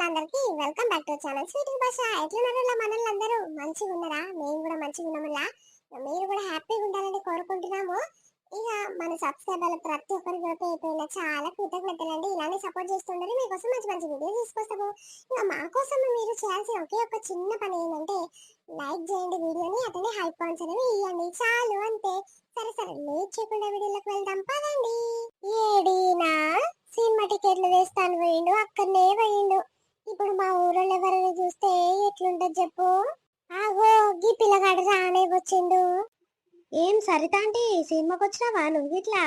వాళ్ళందరికీ welcome back to channel. స్వీటింగ్ భాష ఎట్లున్నారో మనల్లందరూ మంచిగా ఉన్నారా? మేము కూడా మంచిగా ఉన్నాములా? మీరు కూడా హ్యాపీగా ఉండాలని కోరుకుంటున్నాము. ఇక మన సబ్స్క్రైబర్లు ప్రతి ఒక్కరికి కూడా అయిపోయిన చాలా కృతజ్ఞతలండి. ఇలానే సపోర్ట్ చేస్తుండరు మీకోసం మంచి మంచి వీడియోస్ తీసుకొస్తాము. ఇంకా మా కోసం మీరు చేయాల్సిన ఒకే ఒక చిన్న పని ఏంటంటే లైక్ చేయండి వీడియోని అతనే హైప్ పాయింట్స్ అనేవి ఇవ్వండి చాలు అంతే. సరే సరే. లేట్ చేయకుండా వీడియోలోకి వెళ్దాం. పదండి. ఏడీనా? సినిమా టికెట్లు వేస్తాను పోయిండు. అక్కడనే పోయిండు. ఇప్పుడు మా ఊళ్ళో ఎవరైనా చూస్తే ఎట్లుంటది చెప్పు? ఆగో గీ పిల్లగాడు రానే వచ్చిండు. ఏం సరిత ఆంటీ సినిమాకి వచ్చినావా నువ్వు ఇట్లా?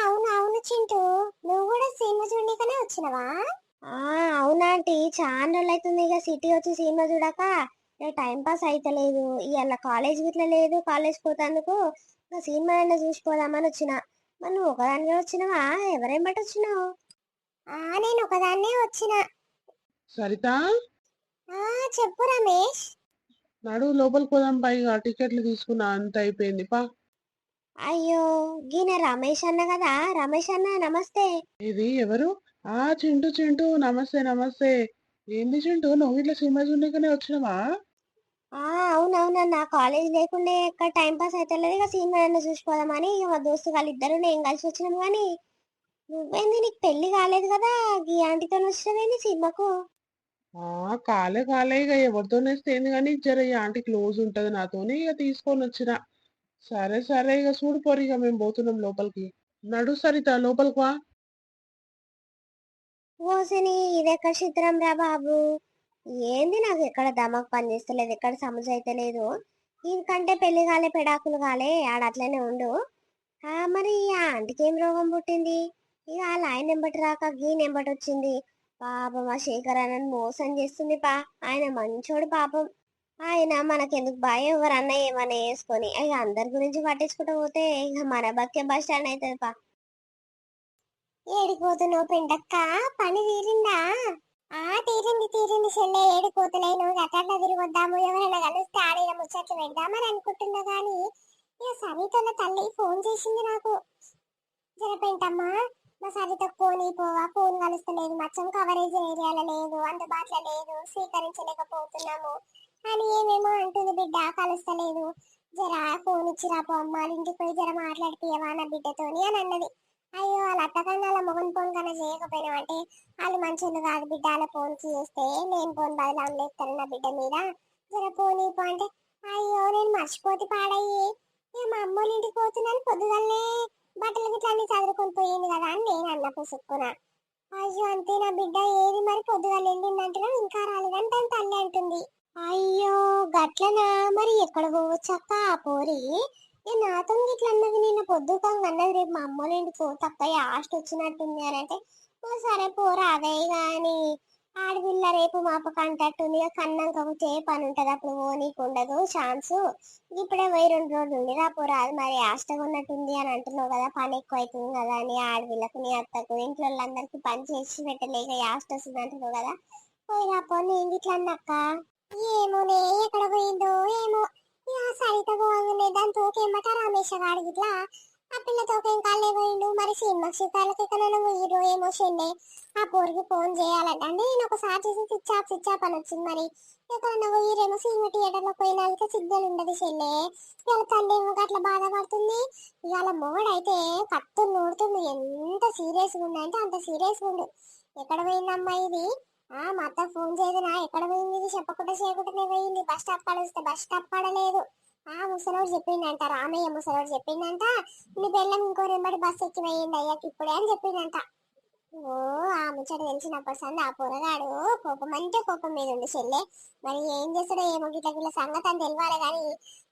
అవును అవును చింటూ. నువ్వు కూడా సినిమా చూడనీకనే వచ్చినవా? అవునా ఆంటీ చాలా రోజులు అవుతుంది ఇక సిటీ వచ్చి సినిమా చూడక. టైం పాస్ అయితలేదు. ఇవాళ కాలేజ్ గిట్ల లేదు కాలేజ్ పోతాందుకు. సినిమా అయినా చూసిపోదామని వచ్చిన. మరి నువ్వు ఒకదానిగా వచ్చినావా? ఎవరేం బట్టి వచ్చినావు? నేను ఒకదాన్నే వచ్చిన. సరిత? చెప్పు రమేష్. నడు లోపలికి పోదాం పైగా టికెట్లు తీసుకున్నా అంత అయిపోయింది పా. అయ్యో గీన రమేష్ అన్న కదా రమేష్ అన్న నమస్తే. ఇది ఎవరు? ఆ చింటూ చింటూ నమస్తే నమస్తే. ఏంది చింటూ నువ్వు ఇట్లా సినిమా చూడకనే వచ్చినావా? ఆ అవునవునన్న కాలేజ్ లేకుండే ఎక్కడ టైం పాస్ అవుతలేదు ఇక సినిమా అయినా చూసిపోదామని ఇక మా దోస్తు వాళ్ళు ఇద్దరు నేను కలిసి వచ్చినాం కానీ నువ్వేంది నీకు పెళ్ళి కాలేదు కదా గీ ఆంటీతో వచ్చినవేంది సినిమాకు? ఆ కాలే కాలే. ఇక ఎవరితోనే ఏంది కానీ జర ఈ ఆంటీ క్లోజ్ ఉంటది నాతోనే. ఇక తీసుకొని వచ్చిన. సరే సరే. ఇక చూడు పోరు. ఇక మేము పోతున్నాం లోపలికి. నడు సరిత లోపలికి వా. ఓసిని ఇదెక్కడ చిత్రం రా బాబు? ఏంది నాకు ఎక్కడ దమాక్ పని చేస్తలేదు ఎక్కడ సమజ్ అయితే లేదు. ఇంకంటే పెళ్ళి కాలే పెడాకులు కాలే. ఆడ అట్లనే ఉండు. ఆ మరి ఆ ఆంటీకి ఏం రోగం పుట్టింది? ఇక ఆ లైన్ ఎంబటి రాక గీ నెంబటి వచ్చింది. పాపం ఆ శేఖర్ అన్నని మోసం చేస్తుంది పా. ఆయన మంచోడు పాపం. ఆయన మనకెందుకు భయం? ఎవరన్నా ఏమన్నా వేసుకొని ఇక అందరి గురించి పట్టించుకుంటూ పోతే ఇక మన బక్కే బస్ స్టాండ్ అవుతుంది పా. ఏడిపోతున్నావు పెండక్క పని తీరిందా? ఆ తీరింది తీరింది చెల్లె. ఏడిపోతున్నాయి. నువ్వు గట్లా తిరిగొద్దాము ఎవరైనా కలిస్తే ఆడిన ముచ్చట్లు పెడదామని అనుకుంటున్నా గాని ఇక సరితల తల్లి ఫోన్ చేసింది నాకు. జర పెంటమ్మా మా సవిత పోనీ పోవా ఫోన్ కలుస్తలేదు మచ్చం కవరేజ్ ఏరియాలో లేదు అందుబాటులో లేదు స్వీకరించలేకపోతున్నాము అని ఏమేమో అంటుంది బిడ్డ కలుస్తలేదు. జర ఫోన్ ఇచ్చిరా పో అమ్మ వాళ్ళ ఇంటికి పోయి జర మాట్లాడిపియవా నా బిడ్డతోని అని అన్నది. అయ్యో వాళ్ళ అత్తకన్నా వాళ్ళ మొగన్ ఫోన్ కన్నా చేయకపోయినా అంటే వాళ్ళు మంచోళ్ళు కాదు బిడ్డ అలా ఫోన్ చేస్తే నేను ఫోన్ బదులాం లేస్తాను నా బిడ్డ మీద. జర ఫోన్ ఇపో అంటే అయ్యో నేను మర్చిపోతే పాడయ్యి. మా అమ్మోళ్ళ ఇంటికి పోతున్నాను పొద్దుగాలనే బట్టలు గిట్ల అన్ని చదువుకొని పోయింది కదా అని నేను అన్న పుసుక్కున. అయ్యో అంతే నా బిడ్డ ఏది మరి పొద్దుగాల వెళ్ళిందంటున్నా ఇంకా రాలేదని తన తల్లి అంటుంది. అయ్యో గట్లనా మరి ఎక్కడ పోవచ్చక్క ఆ పోరి? నేను నాతో ఇట్లా అన్నది నిన్న పొద్దుకంగా అన్నది రేపు మా అమ్మోళ్ళ ఇంటికి పోతక్క యాస్ట్ వచ్చినట్టుంది అని అంటే సరే పోరా అదే కానీ ఆడపిల్ల రేపు మాపక అంటట్టుంది ఇక కన్నాక వచ్చే పని ఉంటుంది. అప్పుడు పోనీకి ఉండదు. ఛాన్స్ ఇప్పుడే పోయి రెండు రోజులు ఉండి రా పోరా మరి యాస్టగా ఉన్నట్టుంది అని అంటున్నావు కదా. పని ఎక్కువ అవుతుంది కదా అని ఆడపిల్లకు నీ అత్తకు ఇంట్లో వాళ్ళందరికీ పని చేసి పెట్టలేక యాస్ట్ వస్తుంది అంటున్నావు కదా. పోయి రాపో నేను ఇట్లా అన్నక్క ఏమోనే ఎక్కడ పోయిందో ఏమో. సరిత పోగానే దాని తోకేమట రామేశ్వర గాడి ఇట్లా ఆ పిల్ల తోకేం పోయిండు మరి సినిమా శిఖరాలకి ఎక్కడైనా పోయిరు ఏమో చెల్లె ఆ పోరికి ఫోన్ చేయాలంట. అంటే నేను ఒకసారి చేసి స్విచ్ ఆఫ్ అని వచ్చింది మరి. ఎక్కడన్నా పోయిరేమో సినిమా థియేటర్లో పోయినాక సిగ్నల్ ఉండదు చెల్లె ఇవాళ తల్లి ఏమో అట్లా బాధపడుతుంది. ఇవాళ మొగడైతే కత్తు నూడుతుంది ఎంత సీరియస్గా ఉందంటే అంత సీరియస్ ఉండు. ఎక్కడ పోయిందమ్మా ఇది? ఆ మా అత్త ఫోన్ చేయదునా ఎక్కడ పోయింది ఇది? చెప్పకుండా చేయకుండానే పోయింది. బస్ స్టాప్ కాడ వస్తే బస్ స్టాప్ కాడ లేదు. ఆ ముసలోడు చెప్పిందంట రామయ్య ముసలోడు చెప్పిందంట నీ బెల్లం ఇంకో రెంబడి బస్ ఎక్కి పోయింది అయ్యాకి ఇప్పుడే అని చెప్పిందంట. ఓ ఆ ముచ్చట తెలిసినప్పుడు సంది ఆ పొరగాడు కోపం అంటే కోపం మీద ఉంది చెల్లె. మరి ఏం చేస్తాడో ఏమో గిట్ల గిట్ల సంగతి అని తెలియాలి కానీ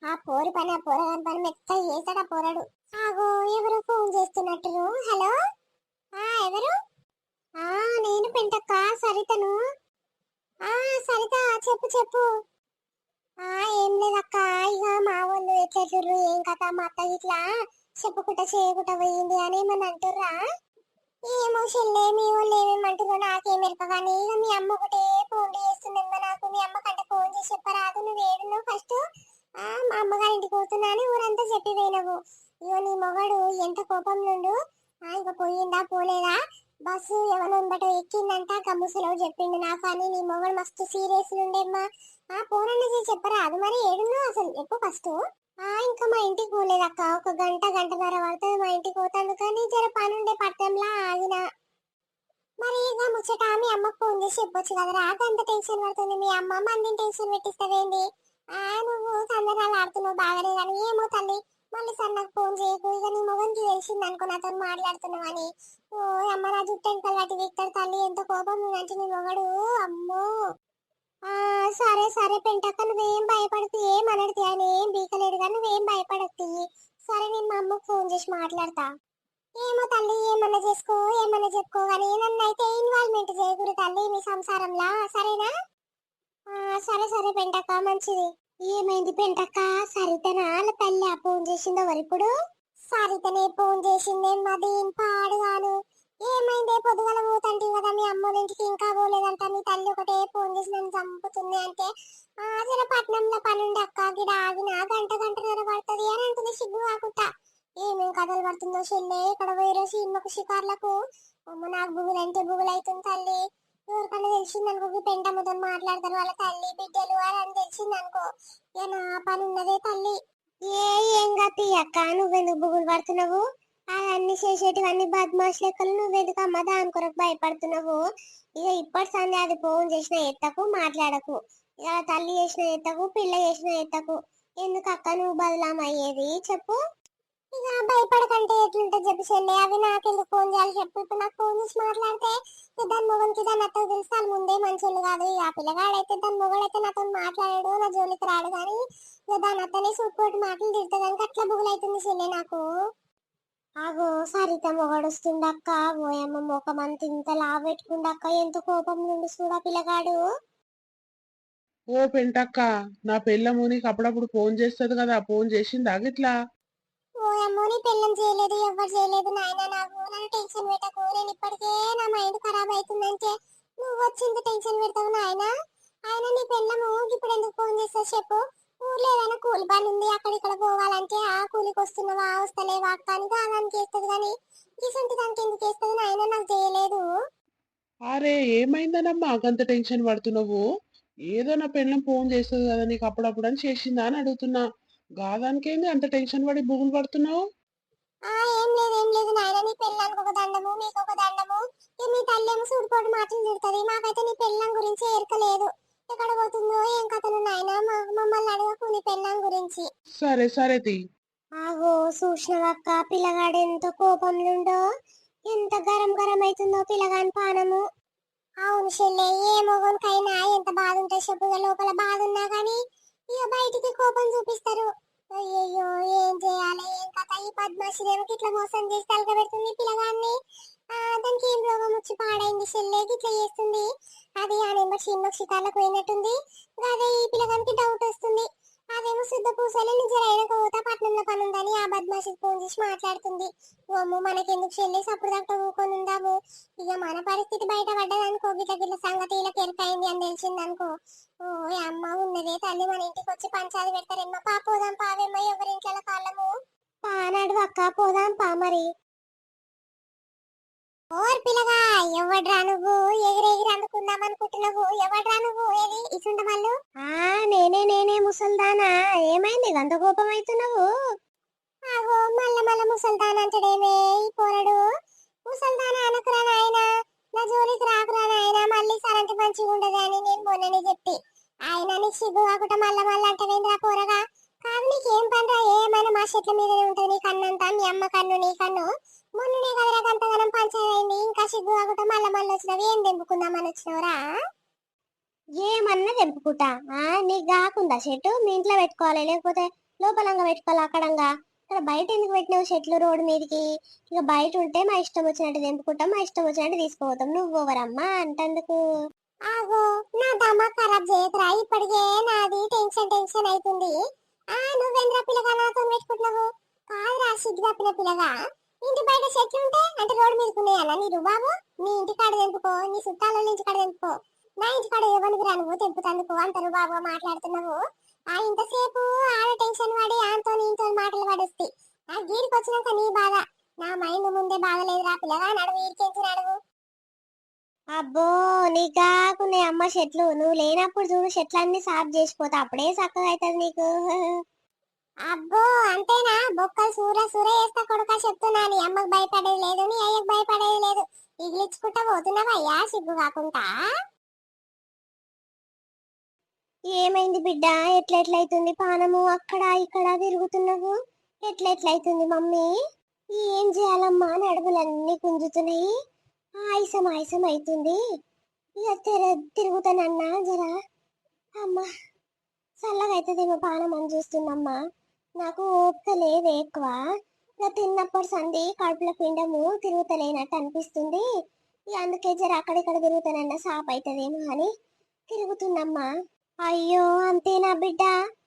ఆ పోరి పని ఆ పోరగాని పని మెత్త చేస్తాడు ఆ పోరాడు. ఆగో ఎవరు ఫోన్ చేస్తున్నట్టు హలో? ఆ ఎవరు? ఆ నేను పెంటక్క సరితను. ఆ సరిత చెప్పు చెప్పు. ఆ ఏం లేదక్క ఇక మా వాళ్ళు ఎట్లెట్లుర్రు ఏం కథ మా అత్త ఇట్లా చెప్పుకుంటా చేయకుండా పోయింది అని ఏమని అంటుర్రా? ఏమో చెల్లె మీ వాళ్ళు ఏమేమంటారో నాకేం ఎరక కానీ ఇక మీ అమ్మ ఒకటే ఫోన్ చేస్తుంది నాకు మీ అమ్మ కంటే ఫోన్ చేసి చెప్పరాదు నువ్వు ఏడున్నావు ఫస్ట్ ఆ మా అమ్మగారి ఇంటికి పోతున్నా అని ఊరంతా చెప్పి పోయినవు ఇగో నీ మొగడు ఎంత కోపం నుండు ఆ ఇక పోయిందా పోలేదా బస్సు ఏమైనా ఎంబటో ఎక్కిందంట గమ్ముసలో చెప్పిండు నాకు అని నీ మొగడు మస్తు సీరియస్ ఉండేమ్మా ఆ ఫోన్ చేసి చెప్పరా అది మరి ఏడున్నా అసలు ఎప్పుడు ఫస్ట్ ఆ ఇంకా మా ఇంటికి పోలేదు అక్క ఒక గంట గంటన్నర పడుతుంది మా ఇంటికి పోతాను కానీ జర పని ఉండే పట్టంలా ఆగిన. మరి ఇక ముచ్చట మీ అమ్మకు ఫోన్ చేసి చెప్పొచ్చు కదరా అంత టెన్షన్ పడుతుంది మీ అమ్మ మందిని టెన్షన్ పెట్టిస్తావేంది ఆ నువ్వు సందనాలు ఆడుతున్నావు బాగానే కానీ ఏమో తల్లి మళ్ళీ సార్ నాకు ఫోన్ చేయకు. ఇక నీ మొగన్కి తెలిసింది అనుకో నాతో మాట్లాడుతున్నావని ఓ అమ్మ నా జుట్టు వెనకాల వాటి వీక్తాడు తల్లి. ఎంత కోపం అంటే నీ మొగడు. అమ్మో. ఆ సరే సరే పెంటక్క నువ్వేం భయపడకు. ఏం అనడితే అని ఏం బీకలేడు కానీ నువ్వేం భయపడకు. సరే నేను మా అమ్మకు ఫోన్ చేసి మాట్లాడతా. ఏమో తల్లి ఏమన్నా చేసుకో ఏమన్నా చెప్పుకో కానీ నన్ను అయితే ఇన్వాల్వ్మెంట్ చేయకూడదు తల్లి మీ సంసారంలా. సరేనా? సరే సరే పెంటక్క మంచిది. ఏమైంది పెంటక్క? సరితన? వాళ్ళ తల్లి ఆ ఫోన్ చేసిందో వరకుడు సరితనే ఫోన్ చేసిందే మది పాడుగాను ఏమైందే పొద్దుగల పోతంటి కదా మీ అమ్మ ఇంటికి? ఇంకా పోలేదంట. మీ తల్లి ఒకటే ఫోన్ చేసి నన్ను చంపుతుంది అంటే ఆ పట్నంలో పనుండి అక్క. గిడ ఆగిన గంట గంటన్నర పడుతుంది అని అంటుంది సిగ్గు కాకుండా. ఏమేం కథలు పడుతుందో చెల్లె? ఇక్కడ వేరే సినిమాకు షికార్లకు. అమ్మ నాకు బుగులు అంటే బుగులు అవుతుంది తల్లి. ఎవరికన్నా తెలిసింది అనుకో ఈ పెంటమ్మతో మాట్లాడతారు వాళ్ళ తల్లి బిడ్డలు అని అని తెలిసింది అనుకో. ఇక నా పని ఉన్నదే తల్లి. ఏ ఏం గతి అక్క? నువ్వెందుకు బుగులు పడుతున్నావు? అవన్నీ చేసేటివన్నీ బద్మాష్ లెక్కలు నువ్వెందుకు అమ్మ దాని కొరకు భయపడుతున్నావు? ఇక ఇప్పటి సందే అది ఫోన్ చేసిన ఎత్తకు మాట్లాడకు. ఇక తల్లి చేసిన ఎత్తకు పిల్ల చేసిన ఎత్తకు. ఎందుకు అక్క నువ్వు బదలాం అయ్యేది చెప్పు. ఇక భయపడకంటే ఎట్లుంటుంది చెప్పి చెల్లి. అవి నాకెందుకు ఫోన్ చేయాలి చెప్పు. ఇప్పుడు నాకు ఫోన్ చేసి మాట్లాడితే దాని మొగనికి దాని అత్త తెలుసు. ముందే మంచోళ్ళు కాదు. ఆ పిల్లగాడైతే దాని మొగడైతే నాతో మాట్లాడాడు నా జోలికి రాడు కానీ ఇక దాని అత్తనే సూట్ మాటలు తిడుతుంది కనుక అట్లా బుగులైతుంది చెల్లి నాకు. ఆగో సరిత మొగడొస్తుండక్క ఓయమ్మ ముఖం అంత ఇంత లావెట్టుకుండక్క ఎంత కోపం నుండి చూడా పిల్లగాడు. ఓ పెంటక్క నా పెళ్ళము నీకు అప్పుడప్పుడు ఫోన్ చేస్తుంది కదా. ఫోన్ చేసిందా గిట్లా? ఓయమ్మో నీ పెళ్ళం చేయలేదు ఎవ్వరు చేయలేదు నాయన నాకు నన్ను టెన్షన్ పెట్టకు. నేను ఇప్పటికే నా మైండ్ ఖరాబ్ అవుతుందంటే నువ్వు వచ్చి ఇంత టెన్షన్ పెడతావు నాయన? ఆయన నీ పెళ్ళము ఇప్పుడు ఎందుకు ఫోన్ చేస్తావు చెప్పు? ఊర్లో ఏదైనా కూలి పని ఉంది అక్కడ ఇక్కడ పోవాలంటే ఆ కూలికి వస్తున్నావా వస్తలేవా? కానీ అని దానికి వేస్తుంది కానీ ఇసంటి దానికి ఎందుకు వేస్తుంది నాయన? నాకు చేయలేదు. అరే ఏమైందనమ్మా? అంత టెన్షన్ పడుతున్నావు? ఏదో నా పెళ్ళం ఫోన్ చేస్తుంది కదా నీకు అప్పుడప్పుడు అని చేసిందా అని అడుగుతున్నా. గాదానికేంది అంత టెన్షన్ పడి బుగులు పడుతున్నావు? ఆ ఏం లేదు ఏం లేదు. నాయన నీ పెళ్ళానికి ఒక దండము ఒక దండము. మీ తల్లి ఏమో సూడిపోటు మాటలు తిడుతుంది. మాకైతే నీ పెళ్ళం గురించి ఎరకలేదు ఎక్కడ పోతుందో ఏం కథలు నాయన? మమ్మల్ని అడగకు నీ పెళ్ళం గురించి. సరే సరే తీ. ఆగో పిల్లగాడు ఎంత కోపంలుండో. ఎంత గరం గరం అవుతుందో పిల్లగాని పానము. అవును చెల్లె ఏ మొగోనికైనా ఎంత బాధ ఉంటే చెప్పు. ఇక లోపల బాధ ఉన్నా గానీ ఇక బయటికి కోపం చూపిస్తారు. అయ్యో ఏం చేయాలి? ఏం కథ? ఈ పద్మాశ్రీదేవికి ఇట్లా మోసం చేసి తలగబెడుతుంది పిల్లగాన్ని. దానికి ఏం రోగం వచ్చి పాడైంది? చెల్లెకి ఇట్లా చేస్తుంది. అది ఆ నెంబర్ చిన్న పోయినట్టుంది. అదే ఈ పిల్లగానికి డౌట్ వస్తుంది. అవేమో శుద్ధ పూసలు నిజం అయిన పోతా పట్నంలో పని ఉందని ఆ బద్మాషి ఫోన్ చేసి మాట్లాడుతుంది. ఓమ్ము మనకెందుకు చెల్లి అప్పుడు దాకా ఊకొని ఉందాము ఇక మన పరిస్థితి బయట పడ్డదనుకో గిట్ల గిట్ల సంగతి ఇలా కెరికైంది అని తెలిసిందనుకో. ఓ అమ్మ ఉన్నదే తల్లి మన ఇంటికి వచ్చి పంచాది పెడతారేమ్మా పా పోదాం పావేమ్మ ఎవరింట్లో కాళ్ళము? పానాడు అక్క పోదాం పా మరి. ఓర్ పిల్లగా ఎవడ్రా నువ్వు? ఎగిరెగిరి అందుకుందాం అనుకుంటున్నావు. ఎవడ్రా నువ్వు? ఏది? ఇసుంట మళ్ళు ఆ నేనే నేనే ముసల్దానా. ఏమైంది? గంత కోపం అవుతున్నావు? ఆగో మల్ల మల్ల ముసల్దానా అంటాడేమే ఈ పోరడు. ముసల్దానా అనకురా నాయనా? నా జోలికి రాకురా నాయనా? మళ్ళీ సరంటి మంచిగా ఉండదు అని నేను మొన్ననే చెప్పి. ఆయన నీకు సిగ్గు కాకుండా మళ్ళా మళ్ళీ అంటవేంద్రా పోరగా? కాదు నీకేం పనిరా? ఏమైనా మా చెట్ల మీదనే ఉంటుంది నీ కన్నంతా? మీ అమ్మ కన్ను నీ కన్ను. మొన్ననే కదరా గంతగనం పంచాయతీ ఇంకా సిగ్గు కాకుండా మళ్ళా మళ్ళీ వచ్చినవి. ఏం తెంపుకుందామని వచ్చినవరా? ఏమన్నా తెంపుకుంటా? ఆ నీకు కాకుండా చెట్టు మీ ఇంట్లో పెట్టుకోవాలి. లేకపోతే లోపలంగా పెట్టుకోవాలి అక్కడంగా? ఇక్కడ బయట ఎందుకు పెట్టినావు చెట్లు రోడ్డు మీదకి? ఇక బయట ఉంటే మా ఇష్టం వచ్చినట్టు తెంపుకుంటాం. మా ఇష్టం వచ్చినట్టు తీసుకుపోతాం. నువ్వు ఎవరమ్మా అంటందుకు. ఆగో నా దమ్మ ఖరాబ్ చేయకురా. ఇప్పటికే నాది టెన్షన్ టెన్షన్ అవుతుంది ఆ నువ్వెంద్ర పిల్లగా నాతో పెట్టుకుంటున్నావు? కాదురా సిగ్గు పిల్ల పిల్లగా? ఇంటి బయట చెట్లు ఉంటే అంటే రోడ్డు మీదకి ఉన్నాయన్నా నీరు బాబు నీ ఇంటి కాడ తెంపుకో నీ చుట్టాల ఇంటి కాడ తెంపుకో. నా ఇంటి కాడ ఎవరికి రా నువ్వు తెంపుతందుకు అంటారు బాబు మాట్లాడుతున్నావు. ఆ ఇంతసేపు ఆడ టెన్షన్ పడి ఆంతో నీతో మాటలు పడుస్తాయి ఆ గీడికి వచ్చినాక నీ బాధ. నా మైండ్ ముందే బాగలేదురా పిల్లగా నడువు ఈడికెంచి నడువు? అబ్బో నీకు కాకునే అమ్మ చెట్లు నువ్వు లేనప్పుడు చూడు చెట్లన్నీ సాఫ్ చేసిపోతా. అప్పుడే చక్కగా అవుతుంది నీకు. అబ్బో అంతేనా? బొక్కలు సూర సూర చేస్తా కొడుక చెప్తున్నా నీ అమ్మకు భయపడేది లేదు నీ అయ్యకు భయపడేది లేదు. ఇగిలిచ్చుకుంటా పోతున్నావయ్యా సిగ్గు కాకుండా ఏమైంది బిడ్డ? ఎట్లెట్లయితుంది పానము? అక్కడ ఇక్కడ తిరుగుతున్నావు? ఎట్లెట్లయితుంది మమ్మీ? ఏం చేయాలమ్మా? నడుములన్నీ గుంజుతున్నాయి ఆయుసం ఆయుసం అవుతుంది. ఇక తెర తిరుగుతానన్నా జరా. అమ్మా చల్లగా అవుతుందేమో పానం అని చూస్తున్నమ్మా. నాకు ఓపిక లేదు ఎక్కువ. ఇక తిన్నప్పుడు సంది కడుపుల పిండము తిరుగుతలేనట్టు అనిపిస్తుంది. ఇక అందుకే జర అక్కడిక్కడ తిరుగుతానన్న సాప్ అవుతుందేమో అని తిరుగుతున్నమ్మా. అయ్యో అంతేనా బిడ్డ?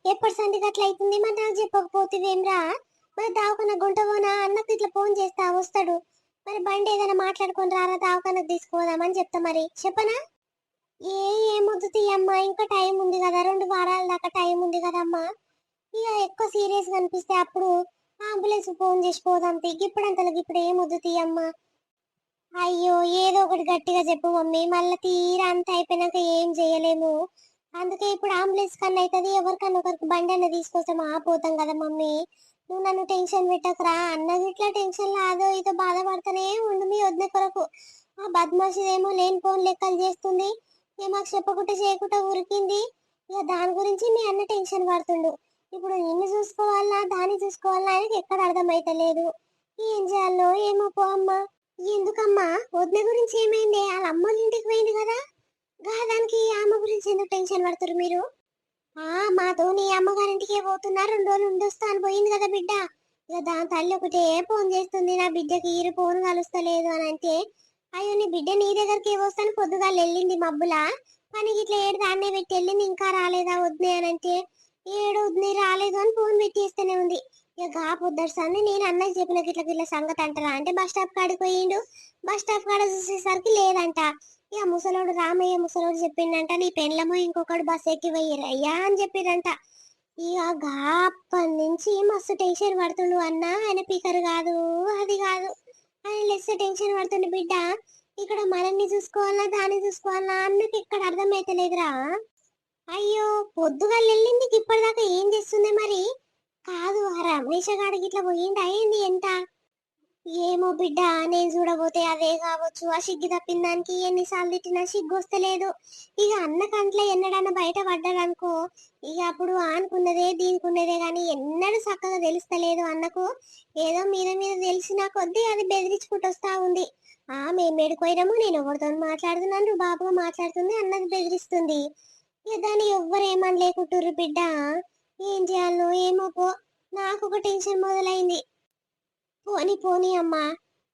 ఎప్పటి సంది గట్ల అవుతుంది మరి నాకు చెప్పకపోతేవేమ్రా మరి దావకన గుంటవోనా? అన్నకు ఇట్లా ఫోన్ చేస్తా వస్తాడు. మరి బండి ఏదైనా మాట్లాడుకొని రారా? దావకానకు తీసుకోదామని చెప్తా మరి. చెప్పనా? ఏ ఏమొద్దు తీయమ్మా? ఇంకా టైం ఉంది కదా. రెండు వారాల దాకా టైం ఉంది కదమ్మా. ఇక ఎక్కువ సీరియస్గా అనిపిస్తే అప్పుడు అంబులెన్స్ ఫోన్ చేసి పోదాం తీ ఇప్పుడు అంతలకి ఇప్పుడు ఏమొద్దు తీయమ్మా అయ్యో ఏదో ఒకటి గట్టిగా చెప్పు మమ్మీ. మళ్ళీ తీరా అంత అయిపోయినాక ఏం చేయలేము. అందుకే ఇప్పుడు అంబులెన్స్ కన్నా అవుతుంది ఎవరికన్నా ఒకరికి బండి అన్న తీసుకొస్తాం ఆపోతాం పోతాం కదా మమ్మీ. నువ్వు నన్ను టెన్షన్ పెట్టకురా. అన్నది ఇట్లా టెన్షన్ లాదో ఇదో బాధపడతానే ఉండు మీ వదిన కొరకు. ఆ బద్మాషిదేమో లేని ఫోన్ లెక్కలు చేస్తుంది. ఇక మాకు చెప్పకుండా చేయకుండా ఉరికింది. ఇక దాని గురించి మీ అన్న టెన్షన్ పడుతుండు. ఇప్పుడు నిన్ను చూసుకోవాలా దాన్ని చూసుకోవాలా అనేది ఎక్కడ అర్థమైతలేదు. ఏం చేయాలో ఏమో పో అమ్మా. ఎందుకమ్మా? వదిన గురించి ఏమైంది? వాళ్ళ అమ్మోళ్ళ ఇంటికి పోయింది కదా. గా దానికి ఆమె గురించి ఎందుకు టెన్షన్ పడుతున్నారు మీరు? ఆ మాతో నీ అమ్మగారింటికే పోతున్నా రెండు రోజులు ఉండొస్తా అని పోయింది కదా బిడ్డ. ఇక దాని తల్లి ఒకటే ఫోన్ చేస్తుంది నా బిడ్డకి ఈరు ఫోన్ కలుస్తలేదు అని అంటే అయ్యో నీ బిడ్డ నీ దగ్గరికి వస్తాను పొద్దుగాల వెళ్ళింది మబ్బులా. పని ఇట్లా ఏడు దాన్నే పెట్టి వెళ్ళింది ఇంకా రాలేదా వద్దే అని అంటే ఏడు నీ రాలేదు అని ఫోన్ పెట్టేస్తూనే ఉంది. ఇక గా పొద్దుసారి నేను అన్నకి చెప్పిన గిట్ల గిట్ల సంగతి అంటారా అంటే బస్ స్టాప్ కాడికి పోయిండు. బస్ స్టాప్ కాడ చూసేసరికి లేదంట. ఇక ముసలోడు రామయ్య ముసలోడు చెప్పిండంట నీ పెండ్లమో ఇంకొకడు బస్ ఎక్కి అయ్యా అని చెప్పిరంట ఇక గాప్పటి నుంచి మస్తు టెన్షన్ పడుతుండు అన్న. ఆయన పీకర్ కాదు అది కాదు. ఆయన లెస్ టెన్షన్ పడుతుండు బిడ్డ. ఇక్కడ మనల్ని చూసుకోవాలా దాన్ని చూసుకోవాలా? అన్నకి ఇక్కడ అర్థమైతలేదురా. అయ్యో పొద్దుగా వెళ్ళింది ఇప్పటిదాకా ఏం చేస్తుంది మరి? కాదు ఆ రమేష్ గాడికి ఇట్లా పోయింది అయింది ఎంత? ఏమో బిడ్డ నేను చూడబోతే అదే కావచ్చు ఆ సిగ్గి తప్పిన దానికి ఎన్నిసార్లు తిట్టినా సిగ్గు వస్తలేదు. ఇక అన్న కంట్లో ఎన్నడన్నా బయట పడ్డాడనుకో ఇక అప్పుడు ఆనుకున్నదే దీనికున్నదే కానీ ఎన్నడూ చక్కగా తెలుస్తలేదు అన్నకు. ఏదో మీద మీద తెలిసిన కొద్దీ అది బెదిరించుకుంటూ వస్తా ఉంది. ఆ మేము నేను ఎవరితో మాట్లాడుతున్నాను బాబుగా మాట్లాడుతుంది అన్నది బెదిరిస్తుంది. దాన్ని ఎవ్వరు ఏమని లేకుంటుర్రు బిడ్డ? ఏం చేయాలో ఏమో పో. నాకు ఒక టెన్షన్ మొదలైంది. పోని పోని అమ్మా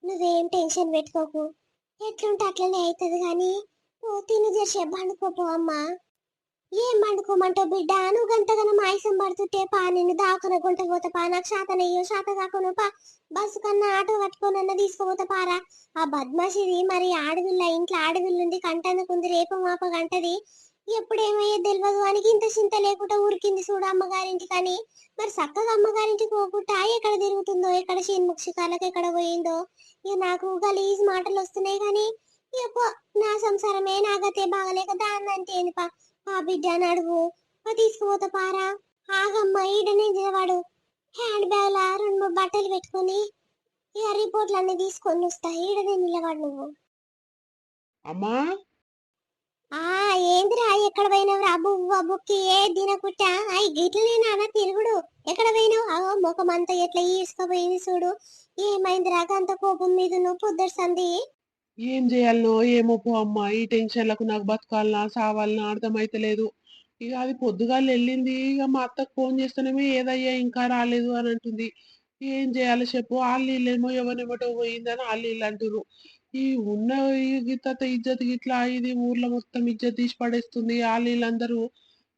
నువ్వేం టెన్షన్ పెట్టుకోకు. ఎట్లుంటే అట్లనే అవుతుంది కానీ ఓ తిని చేసే పండుకోపో అమ్మా. ఏం పండుకోమంటావు బిడ్డ? నువ్వు గంతగానో మాయసం పడుతుంటే పా నిన్ను దాకున గుంట పోతపా పా నాకు శాతనయ్యో శాత కాకును పా. బస్సు కన్నా ఆటో కట్టుకోనన్నా తీసుకుపోతా పారా. ఆ బద్మాషిది మరి ఆడవిల్ల ఇంట్లో ఆడవిల్లుంది కంటనుకుంది రేపు మాప గంటది. ఎప్పుడేమయ్యో తెలియదు అని ఇంత చింత లేకుండా ఉరికింది చూడు అమ్మగారింటి కానీ. మరి చక్కగా అమ్మగారింటికి పోకుండా ఎక్కడ తిరుగుతుందో? ఎక్కడ షీన్ముక్షికాలకు ఎక్కడ పోయిందో? ఇక నాకు గలీజ్ మాటలు వస్తున్నాయి కానీ ఎప్పో నా సంసారమే నాగతే బాగలేక దాన్ని అంటే ఏంది పా ఆ బిడ్డ నడువు పా తీసుకుపోతా పారా. ఆగమ్మ ఈడనే నిలవాడు హ్యాండ్ బ్యాగ్ లా రెండు బట్టలు పెట్టుకొని ఇక రిపోర్ట్లు అన్ని తీసుకొని వస్తా. ఈడనే నిలవాడు నువ్వు. అమ్మా! ఆ ఏందిరా ఎక్కడ పోయినావు అబ్బు బుక్కి ఏ దినకుట్ట? అయి గిట్లనే నాన్న తిరుగుడు. ఎక్కడ పోయినావు? అవో ముఖం అంతా ఎట్లా ఈసుకపోయింది చూడు. ఏమైందిరా అంత కోపం మీద నువ్వు పొద్దురు సంది. ఏం చేయాలనో ఏమో పో అమ్మా. ఈ టెన్షన్లకు నాకు బతకాలనా సావాలనా అర్థమైతలేదు. ఇక అది పొద్దుగాల వెళ్ళింది. ఇక మా అత్తకు ఫోన్ చేస్తేనేమో ఏదయ్యా ఇంకా రాలేదు అని అంటుంది. ఏం చేయాలో చెప్పు. వాళ్ళు వీళ్ళేమో ఎవరినెవటో పోయిందని వాళ్ళు వీళ్ళు అంటున్నారు ఈ ఉన్న గిత్త ఇజ్జత్ గిట్లా ఇది ఊర్లో మొత్తం ఇజ్జత్ తీసి పడేస్తుంది. వాళ్ళు వీళ్ళందరూ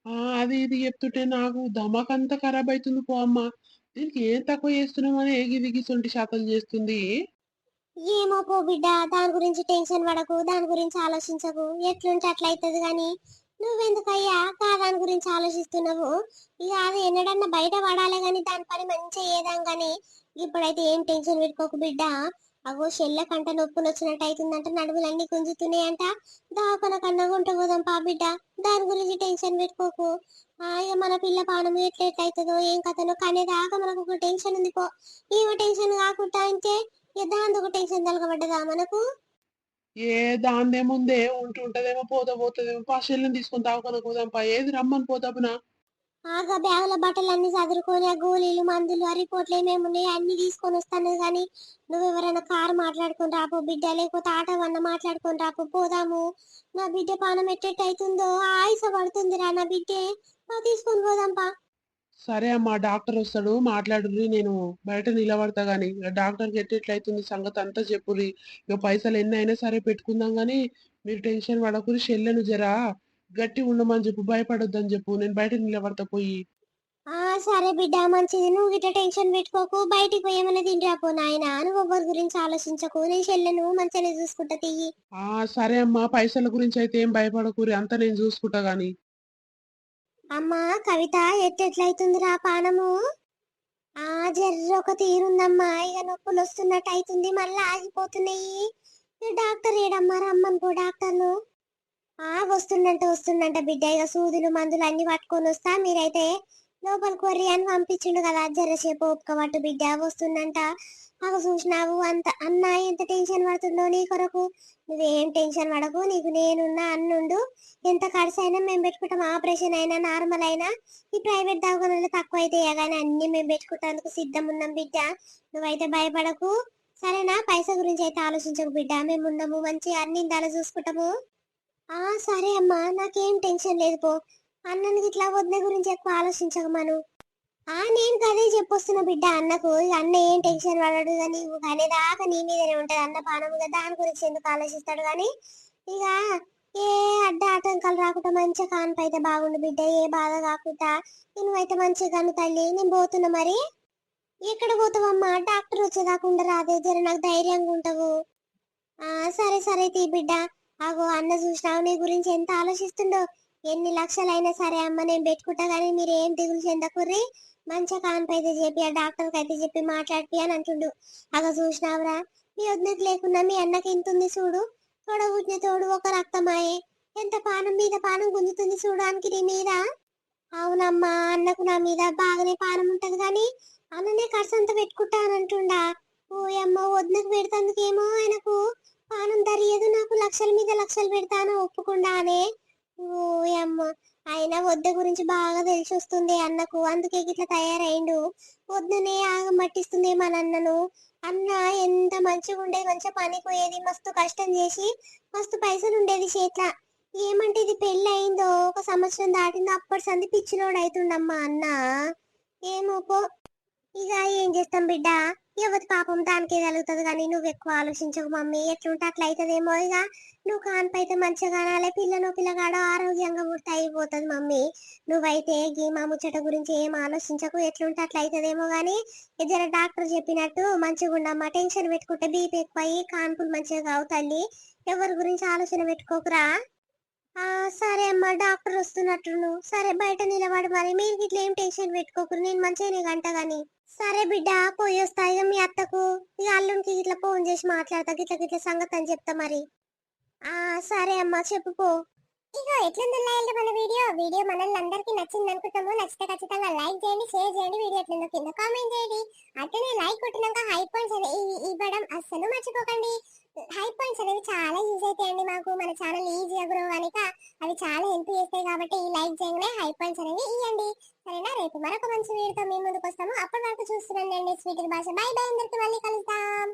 ఆ అది ఇది చెప్తుంటే నాకు ధమకంతా ఖరాబ్ అవుతుంది పో అమ్మ. దీనికి ఏం తక్కువ చేస్తున్నామని దిగి సొంటి శాతం చేస్తుంది. ఏమో పో బిడ్డ దాని గురించి టెన్షన్ పడకు దాని గురించి ఆలోచించకు. ఎట్లుంటే అట్లా అవుతుంది కానీ నువ్వెందుకయ్యా? కా దాని గురించి ఆలోచిస్తున్నావు? ఇక అది ఎన్నడన్నా బయట పడాలి కానీ దాని పని మంచిగా ఏదాం కానీ ఇప్పుడైతే ఏం టెన్షన్ పెట్టుకోకు బిడ్డ. అవో చెల్ల కంట నొప్పులు వచ్చినట్టు అవుతుందంట నడుములన్నీ గుంజుతున్నాయంట దాకొన కన్నా గుంట పోదాం పా బిడ్డ. దాని గురించి టెన్షన్ పెట్టుకోకు. ఆ, ఇక మన పిల్ల పానం ఎట్లా అవుతుందో ఏం కథనో కానీ దాకా మనకు ఒక టెన్షన్ ఉంది పో. ఈమె టెన్షన్ కాకుండా అంటే ఇక దాని ఒక టెన్షన్ తలగబడ్డదా మనకు? ఏ దాందేముందే ఉంటుంటదేమో పోతా పోతుందేమో పా చెల్లిని తీసుకొని పోదాం పా. ఏది రమ్మని పోతాపునా ఆగా బ్యాగుల బట్టలు అన్ని చదురుకొని ఆ గోళీలు మందులు ఆ రిపోర్ట్లు ఏమేమి ఉన్నాయి అన్ని తీసుకొని వస్తాను కానీ నువ్వు ఎవరైనా కారు మాట్లాడుకొని రాపో బిడ్డ లేకపోతే ఆటో వన్న మాట్లాడుకొని రాపో పోదాము. నా బిడ్డ పానం ఎట్టేట్టు అవుతుందో ఆయుస పడుతుందిరా నా బిడ్డే. నా తీసుకొని పోదాంపా సరే అమ్మా డాక్టర్ వస్తాడు మాట్లాడుర్రి నేను బయట నిలబడతా గాని. డాక్టర్కి ఎట్టేట్లయితుంది సంగతి అంతా చెప్పుర్రి. ఇక పైసలు ఎన్ని అయినా సరే పెట్టుకుందాం గాని మీరు టెన్షన్ పడకురి చెల్లెను జరా. గట్టి ఉండమని చెప్పు భయపడొద్దని చెప్పు నేను బయట నిలబడతా పోయి. ఆ సరే బిడ్డ మంచిది. నువ్వు గిట్ట టెన్షన్ పెట్టుకోకు బయటికి పోయి ఏమైనా తిండిరా పో నాయన. నువ్వు ఎవరి గురించి ఆలోచించకు నేను చెల్లెను మంచిగానే చూసుకుంటా తియ్యి. ఆ సరే అమ్మా పైసల గురించి అయితే ఏం భయపడకూరి అంతా నేను చూసుకుంటా గాని. అమ్మా కవిత ఎట్టెట్లయితుందిరా పానము? ఆ జర్ర ఒక తీరుందమ్మా ఇక నొప్పులు వస్తున్నట్టు అవుతుంది మళ్ళీ ఆగిపోతున్నాయి. డాక్టర్ ఏడమ్మా రమ్మను పో డాక్టర్ను. ఆ వస్తుందంట వస్తుందంట బిడ్డ. ఇక సూదులు మందులు అన్ని పట్టుకొని వస్తా. మీరైతే లోపల కొర్రి అని పంపించిండు కదా. జరసేపు ఉప్పుకబట్టు బిడ్డ. వస్తుందంట. అగ చూసినావు అంత అన్న ఎంత టెన్షన్ పడుతుందో నీ కొరకు. నువ్వేం టెన్షన్ పడకు. నీకు నేనున్నా అన్నుండు. ఎంత ఖర్చు అయినా మేము పెట్టుకుంటాం. ఆపరేషన్ అయినా నార్మల్ అయినా. ఈ ప్రైవేట్ దవాఖానలో తక్కువ అయితే కానీ అన్ని మేము పెట్టుకుంటానికి సిద్ధం ఉన్నాం బిడ్డ. నువ్వైతే భయపడకు. సరేనా? పైసా గురించి అయితే ఆలోచించకు బిడ్డ. మేము ఉన్నాము మంచిగా అన్ని ఇందాల చూసుకుంటాము. ఆ సరే అమ్మా నాకేం టెన్షన్ లేదు పో. అన్ననికి ఇట్లా వదిన గురించి ఎక్కువ ఆలోచించకు మను. ఆ నేను కదే చెప్పొస్తున్నా బిడ్డ అన్నకు. అన్న ఏం టెన్షన్ పడడు కానీ అనేదాకా నీ మీదనే ఉంటది అన్న పానం కదా దాని గురించి ఎందుకు ఆలోచిస్తాడు కానీ ఇక ఏ అడ్డ ఆటంకాలు రాకుండా మంచిగా కాన్పు అయితే బాగుండు బిడ్డ. ఏ బాధ కాకుండా నువ్వైతే మంచిగా కను తల్లి. నేను పోతున్నా మరి. ఎక్కడ పోతావమ్మా? డాక్టర్ వచ్చేదాకుండా రాదే జర నాకు ధైర్యంగా ఉంటావు. ఆ సరే సరే తీ బిడ్డ. ఆగో అన్న చూసినావు నీ గురించి ఎంత ఆలోచిస్తుండో? ఎన్ని లక్షలైనా సరే అమ్మ నేను పెట్టుకుంటా కానీ మీరు ఏం దిగులు చెందకుర్రి? మంచిగా కాన్పు అయితే చెప్పి ఆ డాక్టర్కి అయితే చెప్పి మాట్లాడిపి అని అంటుండు. అగ చూసినావురా? మీ వద్దకు లేకున్నా మీ అన్నకి ఇంత ఉంది చూడు? తోడబుట్టిన తోడు ఒక రక్తమాయే. ఎంత పానం మీద పానం గుంజుతుంది చూడడానికి నీ మీద? అవునమ్మా అన్నకు నా మీద బాగానే పానం ఉంటది కానీ అన్ననే ఖర్చు అంతా పెట్టుకుంటానంటుండా ఓ అమ్మ వద్దకు పెడతందుకేమో ఆయనకు? పానం దరియదు నాకు లక్షల మీద లక్షలు పెడతాను ఒప్పుకుండానే ఓ అమ్మ. ఆయన వద్ద గురించి బాగా తెలిసి వస్తుంది అన్నకు. అందుకే ఇట్లా తయారైండు. వద్దనే ఆగం పట్టిస్తుంది మన అన్నను అన్న ఎంత మంచిగా ఉండేది మంచిగా పనికి పోయేది మస్తు కష్టం చేసి మస్తు పైసలు ఉండేది చేట్ల ఏమంటే ఇది పెళ్ళి అయిందో ఒక సంవత్సరం దాటిందో అప్పటి సంది పిచ్చిలోడు అవుతుండమ్మా అన్న. ఏమో పో. ఇక ఏం చేస్తాం బిడ్డ? ఎవరి పాపం దానికే కలుగుతుంది కానీ నువ్వు ఎక్కువ ఆలోచించకు మమ్మీ. ఎట్లుంటే అట్లా అవుతుందేమో ఇక. నువ్వు కాన్పు అయితే మంచిగా కానాలే పిల్లను పిల్లగాడో ఆరోగ్యంగా పూర్తి అయిపోతుంది మమ్మీ. నువ్వైతే గీ మా ముచ్చట గురించి ఏం ఆలోచించకు ఎట్లుంటే అట్లా అవుతుందేమో కానీ ఇద్దరు డాక్టర్ చెప్పినట్టు మంచిగా ఉండమ్మా టెన్షన్ పెట్టుకుంటే బీపీ ఎక్కువ అయ్యి కాన్పులు మంచిగా కావు తల్లి. ఎవరి గురించి ఆలోచన పెట్టుకోకురా? సరే అమ్మా డాక్టర్ వస్తున్నట్టు సరే బయట నిలబడి మరి. మీరు ఇట్లా ఏం టెన్షన్ పెట్టుకోకరు నేను మంచిగానే గంట గాని. సరే బిడ్డ పోయి వస్తా ఇక మీ అత్తకు. ఇక అల్లునికి ఇట్లా ఫోన్ చేసి మాట్లాడతా. గిట్ల గిట్ల సంగతి అని చెప్తా మరి. ఆ సరే అమ్మా చెప్పు పో. ఇగో ఎట్లుందో మన వీడియో? వీడియో మనల్ని అందరికీ నచ్చింది అనుకుంటాము. నచ్చితే ఖచ్చితంగా లైక్ చేయండి షేర్ చేయండి. వీడియో ఎట్లుందో కింద కామెంట్ చేయండి. అట్లనే లైక్ కొట్టినాక హై పాయింట్స్ ఇవ్వడం అస్సలు మర్చిపోకండి. హై పాయింట్స్ అనేవి చాలా యూజ్ అవుతాయండి మాకు. మన ఛానల్ ఈజీగా గ్రో కనుక అవి చాలా హెల్ప్ చేస్తాయి కాబట్టి ఈ లైక్ చేయగానే హై పాయింట్స్ అనేవి ఇవ్వండి సరేనా? రేపు మరొక మంచి వీడియోతో మేము ముందుకు వస్తాము అప్పటి వరకు చూస్తున్నాండి స్వీట్ భాష. Bye bye. అందరికి మళ్ళీ కలుద్దాం.